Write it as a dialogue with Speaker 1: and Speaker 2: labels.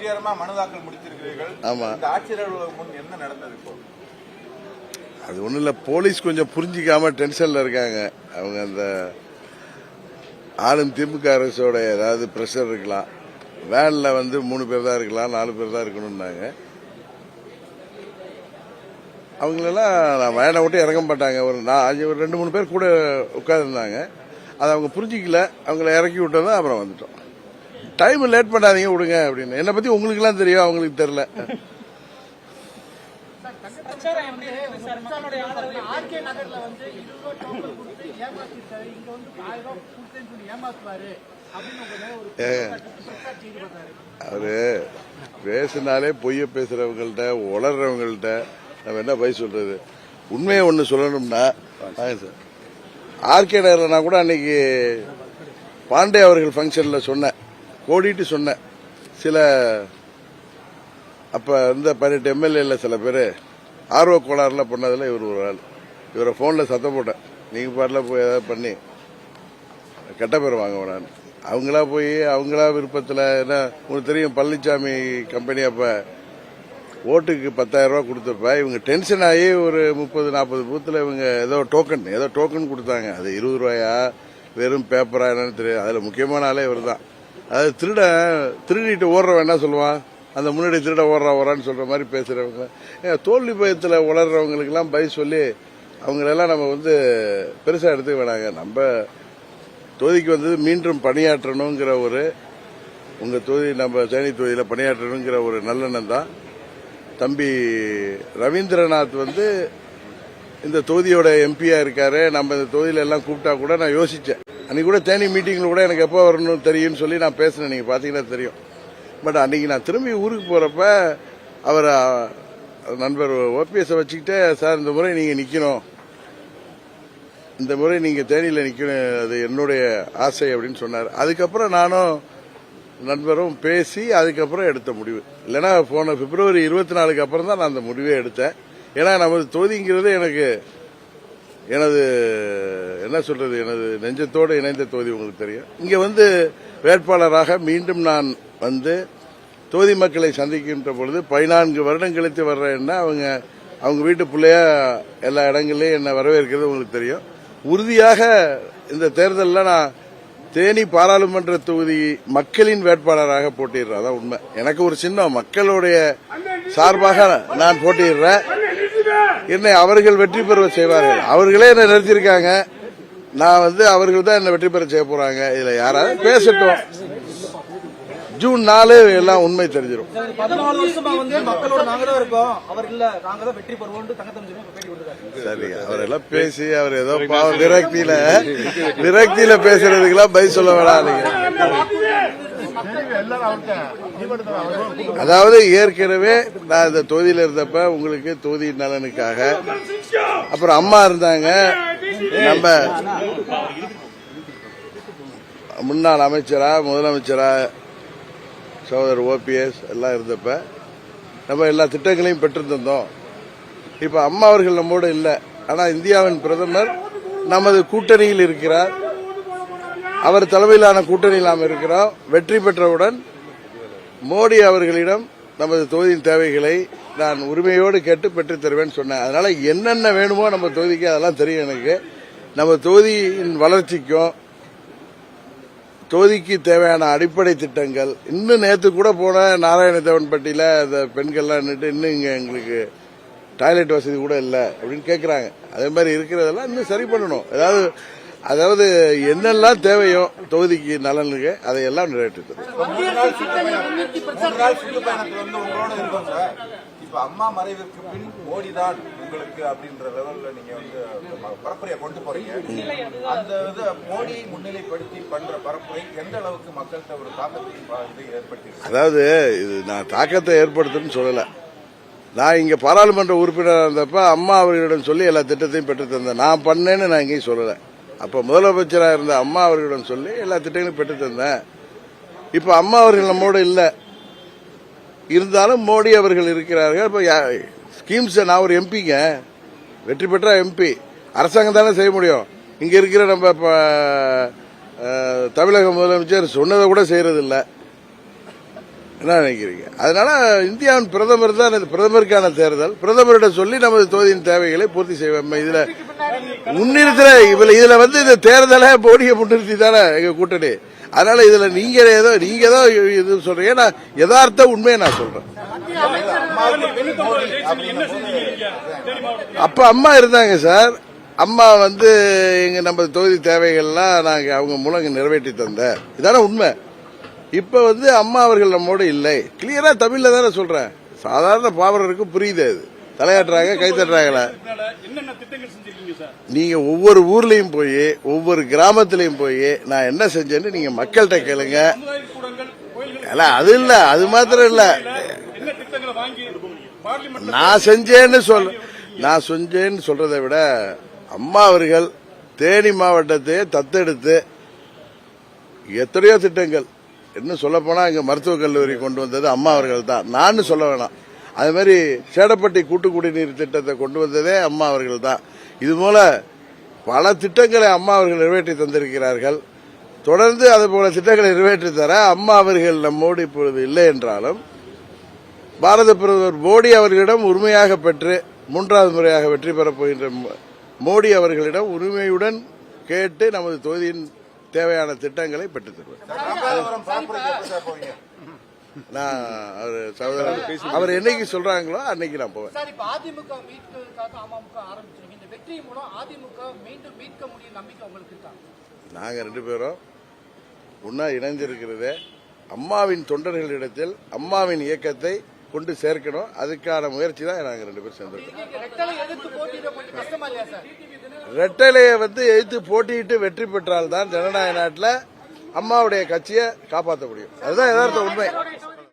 Speaker 1: வெற்றிகரமா மனு தாக்கல் முடித்திருக்கிறீர்கள்
Speaker 2: ஆமா.
Speaker 1: இந்த ஆட்சியர் அலுவலகம் என்ன நடந்தது இப்போ?
Speaker 2: அது ஒன்றும் இல்லை போலீஸ் கொஞ்சம் புரிஞ்சிக்காம டென்ஷனில் இருக்காங்க. அவங்க அந்த ஆளும் திமுக அரசோட ஏதாவது ப்ரெஷர் இருக்கலாம். வேனில் வந்து மூணு பேர் தான் இருக்கலாம் நாலு பேர் தான் இருக்கணும்னாங்க. அவங்களெல்லாம் நான் வேனை விட்டு இறங்க மாட்டாங்க. ஒரு நான் ஒரு ரெண்டு மூணு பேர் கூட உட்காந்துருந்தாங்க அதை அவங்க புரிஞ்சிக்கல. அவங்கள இறக்கி விட்டதும் அப்புறம் வந்துட்டோம். டைம் லேட் பண்ணாதீங்க விடுங்க அப்படின்னு. என்னை பற்றி உங்களுக்குலாம் தெரியும் அவங்களுக்கு தெரில அவரு பேசினாலே பொய்ய பேசுறவங்கள்ட்ட உளறவங்கள்ட்ட நம்ம என்ன போய் சொல்றது? உண்மையை ஒன்று சொல்லணும்னா சார். ஆர்கே நகர்ல நான் கூட அன்னைக்கு பாண்டே அவர்கள் ஃபங்க்ஷனில் சொன்னேன். கோடிட்டு சொன்னேன். சில அப்போ இருந்த பதினெட்டு எம்எல்ஏல சில பேர் ஆர்வ கோளாறுல பண்ணதில் இவர் ஒரு ஆள். இவரை ஃபோனில் சத்தம் போட்டேன். நீங்கள் பாட்டில் போய் ஏதாவது பண்ணி கெட்ட பேர் வாங்க நான் அவங்களா போய் அவங்களா விருப்பத்தில் என்ன உங்களுக்கு தெரியும் பழனிசாமி கம்பெனி அப்போ ஓட்டுக்கு பத்தாயிரம் ரூபா கொடுத்தப்ப இவங்க டென்ஷன் ஆகி ஒரு முப்பது நாற்பது பூத்தில் இவங்க ஏதோ டோக்கன் ஏதோ டோக்கன் கொடுத்தாங்க. அது இருபது ரூபாயா வெறும் பேப்பரா என்னன்னு தெரியாது. அதில் முக்கியமான ஆளே இவர் தான் அது திருட திருடிட்டு ஓடுறவன் என்ன சொல்லுவான்? அந்த முன்னாடி திருட ஓடுறா ஓடுறான்னு சொல்ற மாதிரி பேசுறவங்க. தோல்வி பயத்தில் உளர்றவங்களுக்கெல்லாம் பை சொல்லி அவங்களெல்லாம் நம்ம வந்து பெருசாக எடுத்துக்க வேணாங்க. நம்ம தொகுதிக்கு வந்தது மீண்டும் பணியாற்றணுங்கிற ஒரு உங்கள் தொகுதி நம்ம சேனி தொகுதியில் பணியாற்றணுங்கிற ஒரு நல்லெண்ணம் தான். தம்பி ரவீந்திரநாத் வந்து இந்த தொகுதியோட எம்பியா இருக்காரு. நம்ம இந்த தொகுதியில எல்லாம் கூப்பிட்டா கூட நான் யோசிச்சேன். அன்னைக்கு கூட தேனி மீட்டிங்ல கூட எனக்கு எப்போ வரணும்னு தெரியும்னு சொல்லி நான் பேசினேன். நீங்க பாத்தீங்கன்னா தெரியும். பட் அன்னைக்கு நான் திரும்பி ஊருக்கு போறப்ப அவர் நண்பர் ஓபிஎஸ் வச்சுக்கிட்டே சார் இந்த முறை நீங்க நிக்கணும். இந்த முறை நீங்க தேனியில நிக்கணும். அது என்னுடைய ஆசை அப்படின்னு சொன்னார். அதுக்கப்புறம் நானும் நண்பரும் பேசி அதுக்கப்புறம் எடுத்த முடிவு. இல்லைன்னா போன பிப்ரவரி இருபத்தி நாலுக்கு அப்புறம் தான் நான் அந்த முடிவே எடுத்தேன். ஏன்னா நமது தொகுதிங்கிறது எனக்கு எனது என்ன சொல்றது எனது நெஞ்சத்தோடு இணைந்த தொகுதி உங்களுக்கு தெரியும். இங்க வந்து வேட்பாளராக மீண்டும் நான் வந்து தொகுதி மக்களை சந்திக்கின்ற பொழுது பதினான்கு வருடம் கழித்து வர்றேன்னா அவங்க அவங்க வீட்டு பிள்ளையா எல்லா இடங்கள்லயும் என்ன வரவேற்கிறது உங்களுக்கு தெரியும். உறுதியாக இந்த தேர்தலில் நான் தேனி பாராளுமன்ற தொகுதி மக்களின் வேட்பாளராக போட்டிடுறேன் அதான் உண்மை. எனக்கு ஒரு சின்னம் மக்களுடைய சார்பாக நான் போட்டிடுறேன் என்னை அவர்கள் வெற்றி பெற செய்வார்கள். அவர்களே என்னை நிறுத்தியிருக்காங்க. நான் வந்து அவர்கள் தான் என்ன வெற்றி பெற செய்ய போறாங்க. இதுல யாராவது பேசட்டும். ஜூன் நாலு எல்லாம் உண்மை தெரிஞ்சிடும் சரி அவரெல்லாம் பேசி அவர் ஏதோ பாவம் விரக்தியில விரக்தியில பேசுறதுக்கெல்லாம் பதில் சொல்ல வேணாம் நீங்க. அதாவது ஏற்கனவே நான் இந்த தொகுதியில் இருந்தப்ப உங்களுக்கு தொகுதி நலனுக்காக அப்புறம் அம்மா இருந்தாங்க. நம்ம முன்னாள் அமைச்சரா முதலமைச்சரா சகோதரர் ஓபிஎஸ் எல்லாம் இருந்தப்ப நம்ம எல்லா திட்டங்களையும் பெற்று தந்தோம் இப்ப அம்மா அவர்கள் நம்மோடு இல்லை. ஆனா இந்தியாவின் பிரதமர் நமது கூட்டணியில் இருக்கிறார். அவர் தலைமையிலான கூட்டணியில் நாம் இருக்கிறோம். வெற்றி பெற்றவுடன் மோடி அவர்களிடம் நமது தொகுதியின் தேவைகளை நான் உரிமையோடு கேட்டு பெற்றுத் தருவேன் சொன்னேன். அதனால என்னென்ன வேணுமோ நம்ம தொகுதிக்கு அதெல்லாம் தெரியும் எனக்கு. நம்ம தொகுதியின் வளர்ச்சிக்கும் தொகுதிக்கு தேவையான அடிப்படை திட்டங்கள். இன்னும் நேற்று கூட போன நாராயணதேவன்பட்டியில் அந்த பெண்கள்லாம் நின்று இன்னும் இங்க எங்களுக்கு டாய்லெட் வசதி கூட இல்லை அப்படின்னு கேட்குறாங்க அதே மாதிரி இருக்கிறதெல்லாம் இன்னும் சரி பண்ணணும். ஏதாவது அதாவது என்னெல்லாம் தேவையோ தொகுதிக்கு நலனுக்கு அதையெல்லாம் நிறைவேற்றி தரும்
Speaker 1: மூணு நாள் சுற்றுப்பயணத்துல வந்து உங்களோட இருக்கோம் சார் இப்ப அம்மா மறைவிற்கு பின் மோடி தான் உங்களுக்கு அப்படின்ற லெவல்ல நீங்க வந்து பரப்புரையை கொண்டு போறீங்க. அந்த இது மோடியை முன்னிலைப்படுத்தி பண்ற பரப்புரை எந்த அளவுக்கு மக்கள்கிட்ட ஒரு தாக்கத்தை இது ஏற்படுத்தி
Speaker 2: அதாவது இது நான் தாக்கத்தை ஏற்படுத்துன்னு சொல்லல. நான் இங்க பாராளுமன்ற உறுப்பினராக இருந்தப்ப அம்மா அவர்களிடம் சொல்லி எல்லா திட்டத்தையும் பெற்று தந்தேன். நான் பண்ணேன்னு நான் எங்கேயும் சொல்லல. அப்போ முதலமைச்சராக இருந்த அம்மா அவர்களிடம் சொல்லி எல்லா திட்டங்களையும் பெற்று தந்தேன். இப்போ அம்மா அவர்கள் நம்மோட இல்லை. இருந்தாலும் மோடி அவர்கள் இருக்கிறார்கள். இப்போ ஸ்கீம்ஸை நான் ஒரு எம்பிங்க வெற்றி பெற்ற எம்பி அரசாங்கம் தானே செய்ய முடியும். இங்கே இருக்கிற நம்ம இப்போ தமிழக முதலமைச்சர் சொன்னதை கூட செய்யறதில்லை. என்ன நினைக்கிறீங்க? அதனால இந்தியாவின் பிரதமர் தான் இது பிரதமருக்கான தேர்தல். பிரதமரிடம் சொல்லி நமது தொகுதியின் தேவைகளை பூர்த்தி செய்வோம். இதுல முன்னிறுத்தல இதுல இதுல வந்து இந்த தேர்தலை போடிய முன்னிறுத்தி தானே எங்க கூட்டணி. அதனால இதுல நீங்க ஏதோ நீங்க ஏதோ இது சொல்றீங்க. நான் யதார்த்த உண்மையை நான் சொல்றேன். அப்ப அம்மா இருந்தாங்க சார். அம்மா வந்து எங்க நம்ம தொகுதி தேவைகள்லாம் நாங்க அவங்க மூலம் நிறைவேற்றி தந்த. இதான உண்மை. இப்ப வந்து அம்மா அவர்கள் நம்மோட இல்லை. கிளியரா தமிழ்ல தானே சொல்றேன். சாதாரண பாவரருக்கு புரியுது அது. தலையாட்டுறாங்க கை தட்டுறாங்களா. நீங்க ஒவ்வொரு ஊர்லயும் போய் ஒவ்வொரு கிராமத்திலையும் போய் நான் என்ன செஞ்சேன்னு நீங்க மக்கள்கிட்ட கேளுங்க. இல்ல அது இல்ல அது மாத்திரம் இல்ல. நான் செஞ்சேன்னு சொல் நான் செஞ்சேன்னு சொல்றதை விட அம்மா அவர்கள் தேனி மாவட்டத்தையே தத்தெடுத்து எத்தனையோ திட்டங்கள். இன்னும் சொல்ல போனா இங்க மருத்துவக் கல்லூரி கொண்டு வந்தது அம்மா அவர்கள் தான் நான் சொல்ல வேணாம். அது மாதிரி சேடப்பட்டி கூட்டு குடிநீர் திட்டத்தை கொண்டு வந்ததே அம்மா அவர்கள் தான் இது போல பல திட்டங்களை அம்மா அவர்கள் நிறைவேற்றி தந்திருக்கிறார்கள். தொடர்ந்து அது போல திட்டங்களை நிறைவேற்றி தர அம்மா அவர்கள் நம்மோடு இப்பொழுது இல்லை என்றாலும் பாரத பிரதமர் மோடி அவர்களிடம் உரிமையாக பெற்று மூன்றாவது முறையாக வெற்றி பெறப் போகின்ற மோடி அவர்களிடம் உரிமையுடன் கேட்டு நமது தொகுதியின் தேவையான திட்டங்களை பெற்றுத் தருவார்.
Speaker 1: ராமநாதபுரம் பரப்புரைக்கு எப்ப சார் போவீங்க?
Speaker 2: நான் அவர் சகோதரர் அவர் என்னைக்கு சொல்றாங்களோ அன்னைக்கு நான் போவேன்.
Speaker 3: சார் இப்ப அதிமுக மீட்கிறதுக்காக அமமுக ஆரம்பிச்சிருக்கீங்க இந்த வெற்றி மூலம் அதிமுக மீண்டும் மீட்க முடியும் நம்பிக்கை உங்களுக்கு இருக்கா?
Speaker 2: நாங்க ரெண்டு பேரும் ஒன்னா இணைந்திருக்கிறதே அம்மாவின் தொண்டர்களிடத்தில் அம்மாவின் இயக்கத்தை கொண்டு சேர்க்கணும். அதுக்கான முயற்சி தான் நாங்க ரெண்டு பேரும் சேர்ந்திருக்கோம்
Speaker 3: எதிர்த்து
Speaker 2: ரெட்டலையை வந்து எதிர்த்து போட்டியிட்டு வெற்றி பெற்றால்தான் ஜனநாயக நாட்டில் அம்மாவுடைய கட்சியை காப்பாற்ற முடியும். அதுதான் யதார்த்த உண்மை.